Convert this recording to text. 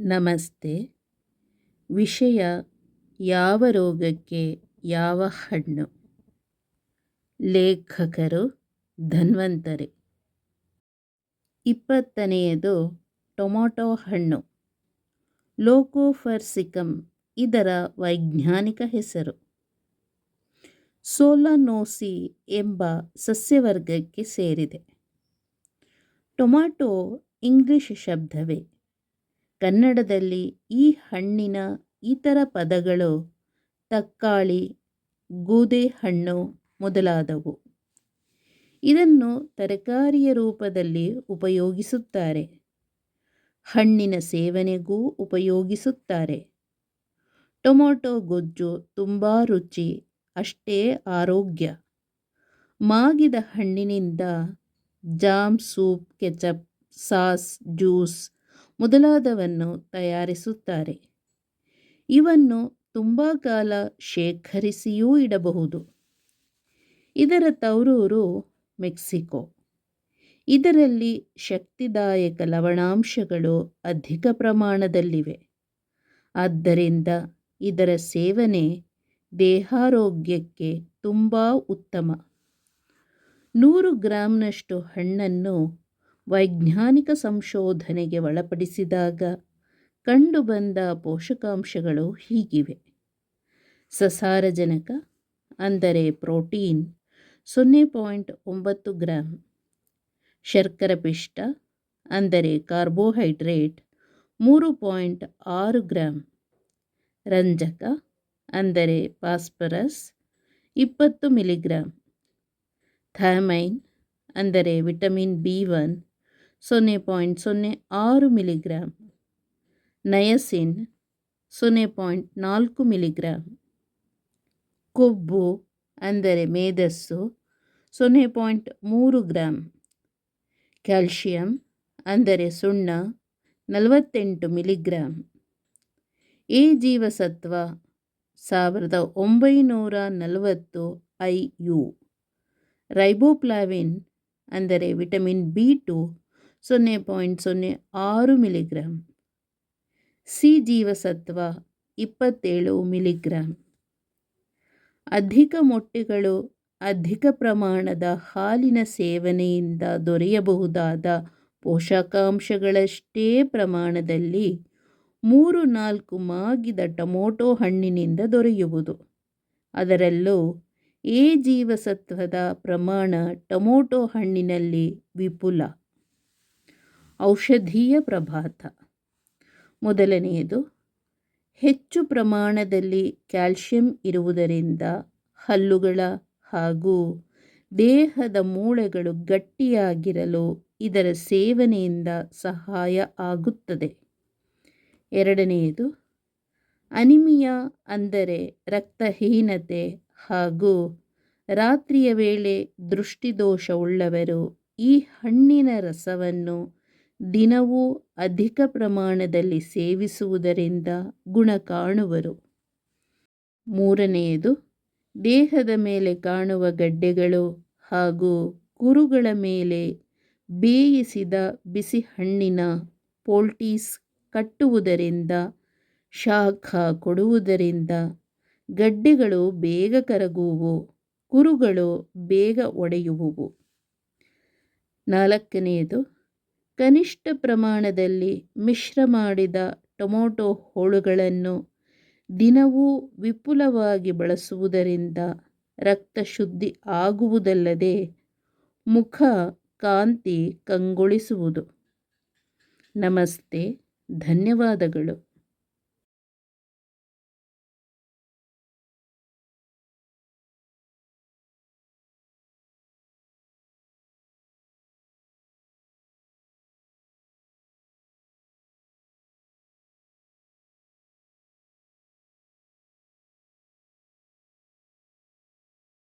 ನಮಸ್ತೆ. ವಿಷಯ ಯಾವ ರೋಗಕ್ಕೆ ಯಾವ ಹಣ್ಣು? ಲೇಖಕರು ಧನ್ವಂತರಿ. ಇಪ್ಪತ್ತನೆಯದು ಟೊಮೊಟೊ ಹಣ್ಣು. ಲೋಕೋಫರ್ಸಿಕಮ್ ಇದರ ವೈಜ್ಞಾನಿಕ ಹೆಸರು. ಸೋಲನೋಸಿ ಎಂಬ ಸಸ್ಯವರ್ಗಕ್ಕೆ ಸೇರಿದೆ. ಟೊಮ್ಯಾಟೊ ಇಂಗ್ಲಿಷ್ ಶಬ್ದವೇ. ಕನ್ನಡದಲ್ಲಿ ಈ ಹಣ್ಣಿನ ಇತರ ಪದಗಳು ತಕ್ಕಾಳಿ ಗೂದೆ ಹಣ್ಣು ಮೊದಲಾದವು. ಇದನ್ನು ತರಕಾರಿಯ ರೂಪದಲ್ಲಿ ಉಪಯೋಗಿಸುತ್ತಾರೆ. ಹಣ್ಣಿನ ಸೇವನೆಗೂ ಉಪಯೋಗಿಸುತ್ತಾರೆ. ಟೊಮೊಟೊ ಗೊಜ್ಜು ತುಂಬ ರುಚಿ, ಅಷ್ಟೇ ಆರೋಗ್ಯ. ಮಾಗಿದ ಹಣ್ಣಿನಿಂದ jam soup, ketchup, sauce, juice ಮೊದಲಾದವನ್ನು ತಯಾರಿಸುತ್ತಾರೆ. ಇವನ್ನು ತುಂಬ ಕಾಲ ಶೇಖರಿಸಿಯೂ ಇಡಬಹುದು. ಇದರ ತವರೂರು ಮೆಕ್ಸಿಕೋ. ಇದರಲ್ಲಿ ಶಕ್ತಿದಾಯಕ ಲವಣಾಂಶಗಳು ಅಧಿಕ ಪ್ರಮಾಣದಲ್ಲಿವೆ. ಆದ್ದರಿಂದ ಇದರ ಸೇವನೆ ದೇಹಾರೋಗ್ಯಕ್ಕೆ ತುಂಬ ಉತ್ತಮ. ನೂರು ಗ್ರಾಂನಷ್ಟು ಹಣ್ಣನ್ನು ವೈಜ್ಞಾನಿಕ ಸಂಶೋಧನೆಗೆ ಒಳಪಡಿಸಿದಾಗ ಕಂಡುಬಂದ ಪೋಷಕಾಂಶಗಳು ಹೀಗಿವೆ. ಸಸಾರಜನಕ, ಅಂದರೆ ಪ್ರೋಟೀನ್, ಸೊನ್ನೆ ಪಾಯಿಂಟ್ ಒಂಬತ್ತು ಗ್ರಾಮ್ ಶರ್ಕರ ಪಿಷ್ಟ ಅಂದರೆ ಕಾರ್ಬೋಹೈಡ್ರೇಟ್, ಮೂರು ಪಾಯಿಂಟ್ ಆರು ಗ್ರಾಮ್ ರಂಜಕ, ಅಂದರೆ ಫಾಸ್ಫರಸ್, ಇಪ್ಪತ್ತು ಮಿಲಿಗ್ರಾಮ್ ಥಾಮೈನ್, ಅಂದರೆ ವಿಟಮಿನ್ ಬಿ ಒನ್ ಸೊನ್ನೆ ಪಾಯಿಂಟ್ ಸೊನ್ನೆ ಆರು ಮಿಲಿಗ್ರಾಮ್ ನಯಸಿನ್ ಸೊನ್ನೆ ಪಾಯಿಂಟ್ ನಾಲ್ಕು ಮಿಲಿಗ್ರಾಮ್ ಕೊಬ್ಬು ಅಂದರೆ ಮೇಧಸ್ಸು ಸೊನ್ನೆ ಪಾಯಿಂಟ್ ಮೂರು ಗ್ರಾಮ್ ಕ್ಯಾಲ್ಶಿಯಂ ಅಂದರೆ ಸುಣ್ಣ ನಲವತ್ತೆಂಟು ಮಿಲಿಗ್ರಾಮ್ ಎ ಜೀವಸತ್ವ ಸಾವಿರದ ಒಂಬೈನೂರ ನಲವತ್ತು ಐ ಯು. ರೈಬೋಪ್ಲಾವಿನ್ ಅಂದರೆ ವಿಟಮಿನ್ ಬಿ ಟು ಸೊನ್ನೆ ಪಾಯಿಂಟ್ ಸೊನ್ನೆ ಆರು ಮಿಲಿಗ್ರಾಮ್ ಸಿ ಜೀವಸತ್ವ ಇಪ್ಪತ್ತೇಳು ಮಿಲಿಗ್ರಾಮ್ ಅಧಿಕ ಮೊಟ್ಟೆಗಳು ಅಧಿಕ ಪ್ರಮಾಣದ ಹಾಲಿನ ಸೇವನೆಯಿಂದ ದೊರೆಯಬಹುದಾದ ಪೋಷಕಾಂಶಗಳಷ್ಟೇ ಪ್ರಮಾಣದಲ್ಲಿ ಮೂರು ನಾಲ್ಕು ಮಾಗಿದ ಟೊಮೊಟೊ ಹಣ್ಣಿನಿಂದ ದೊರೆಯುವುದು. ಅದರಲ್ಲೂ ಎ ಜೀವಸತ್ವದ ಪ್ರಮಾಣ ಟೊಮೊಟೊ ಹಣ್ಣಿನಲ್ಲಿ ವಿಪುಲ. ಔಷಧೀಯ ಪ್ರಭಾತ. ಮೊದಲನೆಯದು, ಹೆಚ್ಚು ಪ್ರಮಾಣದಲ್ಲಿ ಕ್ಯಾಲ್ಶಿಯಂ ಇರುವುದರಿಂದ ಹಲ್ಲುಗಳ ಹಾಗೂ ದೇಹದ ಮೂಳೆಗಳು ಗಟ್ಟಿಯಾಗಿರಲು ಇದರ ಸೇವನೆಯಿಂದ ಸಹಾಯ ಆಗುತ್ತದೆ. ಎರಡನೆಯದು, ಅನಿಮಿಯಾ ಅಂದರೆ ರಕ್ತಹೀನತೆ ಹಾಗೂ ರಾತ್ರಿಯ ವೇಳೆ ದೃಷ್ಟಿದೋಷವುಳ್ಳವರು ಈ ಹಣ್ಣಿನ ರಸವನ್ನು ದಿನವೂ ಅಧಿಕ ಪ್ರಮಾಣದಲ್ಲಿ ಸೇವಿಸುವುದರಿಂದ ಗುಣ ಕಾಣುವರು. ಮೂರನೆಯದು, ದೇಹದ ಮೇಲೆ ಕಾಣುವ ಗಡ್ಡೆಗಳು ಹಾಗೂ ಕುರುಗಳ ಮೇಲೆ ಬೇಯಿಸಿದ ಬಿಸಿ ಹಣ್ಣಿನ ಪೋಲ್ಟೀಸ್ ಕಟ್ಟುವುದರಿಂದ, ಶಾಖ ಕೊಡುವುದರಿಂದ ಗಡ್ಡೆಗಳು ಬೇಗ ಕರಗುವು ಕುರುಗಳು ಬೇಗ ಒಡೆಯುವುವು. ನಾಲ್ಕನೆಯದು ಕನಿಷ್ಠ ಪ್ರಮಾಣದಲ್ಲಿ ಮಿಶ್ರ ಮಾಡಿದ ಟೊಮೊಟೊ ಹೋಳುಗಳನ್ನು ದಿನವೂ ವಿಪುಲವಾಗಿ ಬಳಸುವುದರಿಂದ ರಕ್ತ ಶುದ್ಧಿ ಆಗುವುದಲ್ಲದೆ ಮುಖ ಕಾಂತಿ ಕಂಗೊಳಿಸುವುದು. ನಮಸ್ತೆ, ಧನ್ಯವಾದಗಳು.